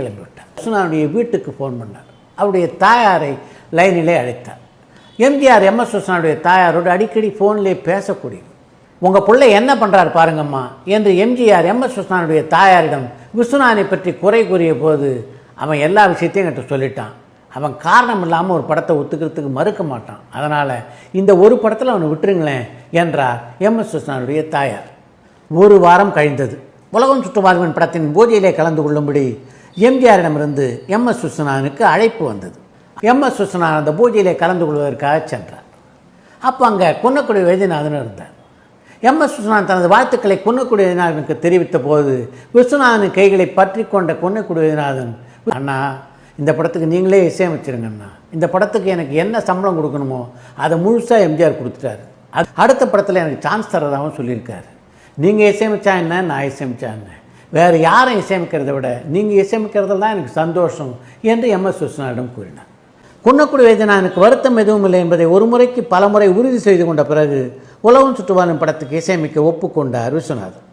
கிளம்பிவிட்டார். விஸ்வநாதனுடைய வீட்டுக்கு ஃபோன் பண்ணார். அவருடைய தாயாரை லைனிலே அழைத்தார். எம்ஜிஆர் எம் எஸ் விஸ்வநாதனுடைய தாயாரோடு அடிக்கடி ஃபோன்லேயே பேசக்கூடியது உங்கள் பிள்ளை என்ன பண்ணுறாரு பாருங்கம்மா என்று எம்ஜிஆர் எம் எஸ் விஸ்வநாதனுடைய தாயாரிடம் விஸ்வநாதனை பற்றி குறை கூறிய போது அவன் எல்லா விஷயத்தையும் என்கிட்ட சொல்லிட்டான். அவன் காரணம் இல்லாமல் ஒரு படத்தை ஒத்துக்கிறதுக்கு மறுக்க மாட்டான். அதனால் இந்த ஒரு படத்தில் அவனை விட்டுருங்களேன் என்றார் எம் எஸ் விஸ்வநாதனுடைய தாயார். ஒரு வாரம் கழிந்தது. உலகம் சுற்றுவாதவன் படத்தின் பூஜையிலே கலந்து கொள்ளும்படி எம்ஜிஆரிடமிருந்து எம் எஸ் விஸ்வநாதனுக்கு அழைப்பு வந்தது. எம் எஸ் விஸ்வநாதன் அந்த பூஜையிலே கலந்து கொள்வதற்காக சென்றார். அப்போ அங்கே குன்னக்குடி வைத்தியநாதன் இருந்தார். எம் எஸ் விஸ்வநாதன் தனது வாழ்த்துக்களை குன்னக்குடி வைத்தியநாதனுக்கு தெரிவித்த போது விஸ்வநாதன் கைகளை பற்றி கொண்ட குன்னக்குடி வைத்தியநாதன் அண்ணா இந்த படத்துக்கு நீங்களே இசையமைச்சிருங்க அண்ணா. இந்த படத்துக்கு எனக்கு என்ன சம்பளம் கொடுக்கணுமோ அதை முழுசாக எம்ஜிஆர் கொடுத்துட்டாரு. அது அடுத்த படத்தில் எனக்கு சான்ஸ் தரதாகவும் சொல்லியிருக்காரு. நீங்கள் இசையமைச்சா என்ன நான் இசையமைச்சா என்ன? வேறு யாரும் இசையமைக்கிறதை விட நீங்கள் இசையமைக்கிறதுல தான் எனக்கு சந்தோஷம் என்று எம் எஸ் விஸ்வநாதனிடம் கூறினார். குன்னக்குடி எனக்கு வருத்தம் எதுவும் இல்லை என்பதை ஒரு முறைக்கு பல முறை உறுதி செய்து கொண்ட பிறகு உலகம் சுற்றுவாரின் படத்துக்கு இசையமைக்க ஒப்புக்கொண்டார் விஸ்வநாதன்.